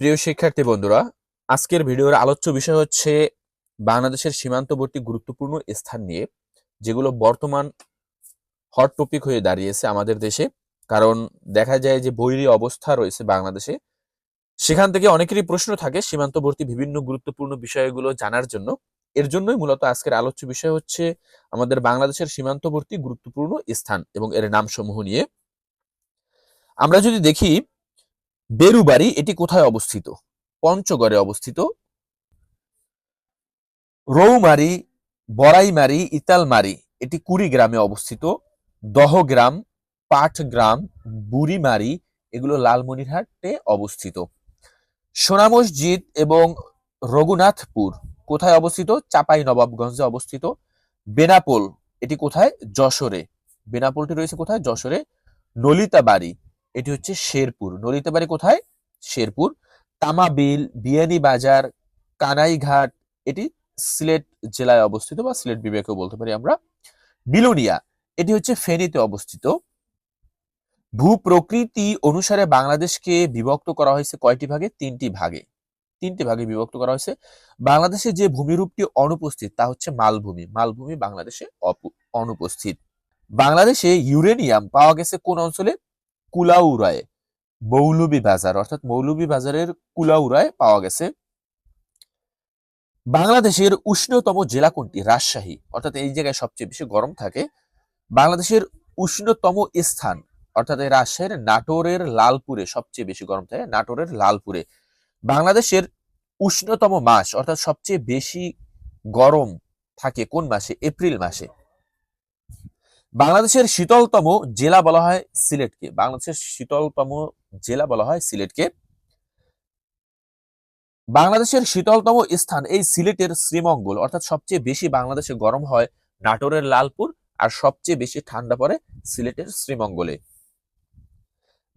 প্রিয় শিক্ষার্থী বন্ধুরা, আজকের ভিডিওর আলোচ্য বিষয় হচ্ছে বাংলাদেশের সীমান্তবর্তী গুরুত্বপূর্ণ স্থান নিয়ে, যেগুলো বর্তমান হট টপিক হয়ে দাঁড়িয়েছে আমাদের দেশে। কারণ দেখা যায় যে বৈরী অবস্থা রয়েছে বাংলাদেশে। সেখান থেকে অনেকেরই প্রশ্ন থাকে সীমান্তবর্তী বিভিন্ন গুরুত্বপূর্ণ বিষয়গুলো জানার জন্য। এর জন্যই মূলত আজকের আলোচ্য বিষয় হচ্ছে আমাদের বাংলাদেশের সীমান্তবর্তী গুরুত্বপূর্ণ স্থান এবং এর নামসমূহ নিয়ে। আমরা যদি দেখি বেরুবাড়ি এটি কোথায় অবস্থিত? পঞ্চগড়ে অবস্থিত। রৌমারি, বড়াইমারি, ইতালমারি এটি কুড়িগ্রামে অবস্থিত। দহগ্রাম, পাটগ্রাম, বুড়িমারি এগুলো লালমনিরহাটে অবস্থিত। সোনা মসজিদ এবং রঘুনাথপুর কোথায় অবস্থিত? চাপাই নবাবগঞ্জে অবস্থিত। বেনাপোল এটি কোথায়? যশোরে। বেনাপোলটি রয়েছে কোথায়? যশোরে। নলিতাবাড়ি এটি হচ্ছে শেরপুর। নলিতাবাড়ি কোথায়? শেরপুর। তামাবিল বিয়ানী বাজার কানাইঘাট, এটি সিলেট জেলায় অবস্থিত বা সিলেট বিভাগেও বলতে পারি আমরা। বিলোনিয়া, এটি হচ্ছে ফেনীতে অবস্থিত। ভূপ্রকৃতি অনুসারে বাংলাদেশকে বিভক্ত করা হয়েছে কয়টি ভাগে? তিনটি ভাগে। তিনটি ভাগে বিভক্ত করা হয়েছে। বাংলাদেশে যে ভূমিরূপটি অনুপস্থিত, তা হচ্ছে মালভূমি। মালভূমি বাংলাদেশে অনুপস্থিত। বাংলাদেশে ইউরেনিয়াম পাওয়া গেছে কোন অঞ্চলে? কুলাউড়ায় মৌলভী বাজার, অর্থাৎ মৌলভী বাজারের কুলাউড়ায় পাওয়া গেছে। বাংলাদেশের উষ্ণতম জেলা কোনটি? রাজশাহী, অর্থাৎ এই জায়গায় সবচেয়ে বেশি গরম থাকে। বাংলাদেশের উষ্ণতম স্থান, অর্থাৎ এই রাজশাহীর নাটোরের লালপুরে সবচেয়ে বেশি গরম থাকে, নাটোরের লালপুরে। বাংলাদেশের উষ্ণতম মাস, অর্থাৎ সবচেয়ে বেশি গরম থাকে কোন মাসে? এপ্রিল মাসে। বাংলাদেশের শীতলতম জেলা বলা হয় সিলেটকে। বাংলাদেশের শীতলতম জেলা বলা হয় সিলেটকে। বাংলাদেশের শীতলতম স্থান এই সিলেটের শ্রীমঙ্গল। অর্থাৎ সবচেয়ে বেশি বাংলাদেশে গরম হয় নাটোরের লালপুর আর সবচেয়ে বেশি ঠান্ডা পড়ে সিলেটের শ্রীমঙ্গলে।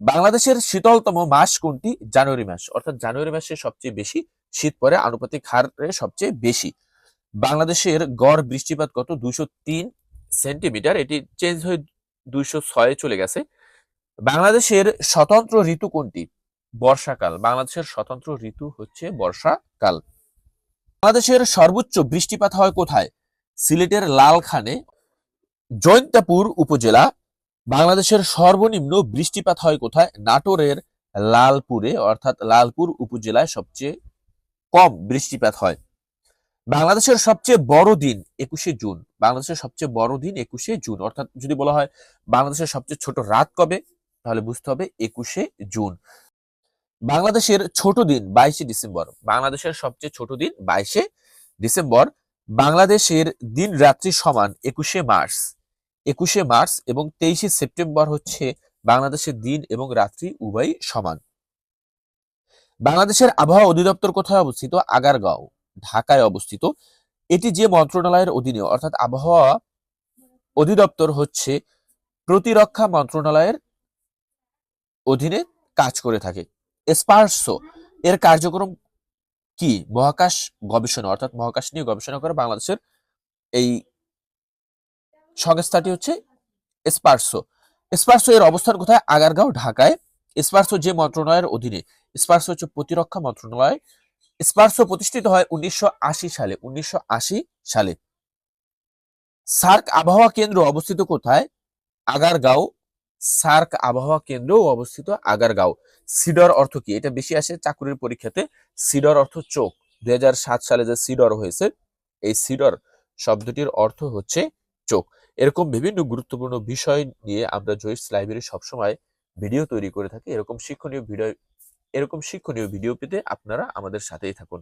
বাংলাদেশের শীতলতম মাস কোনটি? জানুয়ারি মাস। অর্থাৎ জানুয়ারি মাসে সবচেয়ে বেশি শীত পড়ে, আনুপাতিক হারে সবচেয়ে বেশি। বাংলাদেশের গড় বৃষ্টিপাত কত? তিন সেন্টিমিটার, এটি চেঞ্জ হয়ে দুইশো ছয়ে চলে গেছে। বাংলাদেশের স্বতন্ত্র ঋতু কোনটি? বর্ষাকাল। বাংলাদেশের স্বতন্ত্র ঋতু হচ্ছে বর্ষাকাল। বাংলাদেশের সর্বোচ্চ বৃষ্টিপাত হয় কোথায়? সিলেটের লালখানে, জৈন্তাপুর উপজেলা। বাংলাদেশের সর্বনিম্ন বৃষ্টিপাত হয় কোথায়? নাটোরের লালপুরে, অর্থাৎ লালপুর উপজেলায় সবচেয়ে কম বৃষ্টিপাত হয়। বাংলাদেশের সবচেয়ে বড় দিন একুশে জুন। বাংলাদেশের সবচেয়ে বড় দিন একুশে জুন। অর্থাৎ যদি বলা হয় বাংলাদেশের সবচেয়ে ছোট রাত কবে, তাহলে বুঝতে হবে একুশে জুন। বাংলাদেশের ছোট দিন বাইশে ডিসেম্বর। বাংলাদেশের সবচেয়ে ছোট দিন বাইশে ডিসেম্বর। বাংলাদেশের দিন রাত্রি সমান একুশে মার্চ। একুশে মার্চ এবং তেইশে সেপ্টেম্বর হচ্ছে বাংলাদেশের দিন এবং রাত্রি উভয়ই সমান। বাংলাদেশের আবহাওয়া অধিদপ্তর কোথায় অবস্থিত? আগারগাঁও। ঢাকায় অবস্থিত। এটি যে মন্ত্রণালয়ের অধীনে, অর্থাৎ আবহাওয়া অধিদপ্তর হচ্ছে প্রতিরক্ষা মন্ত্রণালয়ের অধীনে কাজ করে থাকে। স্পার্সো, এর কার্যক্রম কি? মহাকাশ গবেষণা, অর্থাৎ মহাকাশ নিয়ে গবেষণা করে বাংলাদেশের এই সংস্থাটি হচ্ছে স্পার্সো। স্পার্সো এর অবস্থান কোথায়? আগারগাঁও, ঢাকায়। স্পার্সো যে মন্ত্রণালয়ের অধীনে, স্পার্সো হচ্ছে প্রতিরক্ষা মন্ত্রণালয় স্পার্সো প্রতিষ্ঠিত হয় উনিশশো সালে উনিশশো সালে। সার্ক আবহাওয়া কেন্দ্র অবস্থিত কোথায়? আগারগাঁও। সার্ক আবহাওয়া কেন্দ্র অবস্থিত আগারগাঁও। সিডর অর্থ কি? এটা বেশি আসে চাকুরির পরীক্ষাতে। সিডর অর্থ চোখ। দুই হাজার সাত সালে যে সিডর হয়েছে, এই সিডর শব্দটির অর্থ হচ্ছে চোখ। এরকম বিভিন্ন গুরুত্বপূর্ণ বিষয় নিয়ে আমরা জয়িস লাইব্রেরি সবসময় ভিডিও তৈরি করে থাকি। এরকম শিক্ষণীয় ভিডিও এরকম শিক্ষণীয় ভিডিও পেতে আপনারা আমাদের সাথেই থাকুন।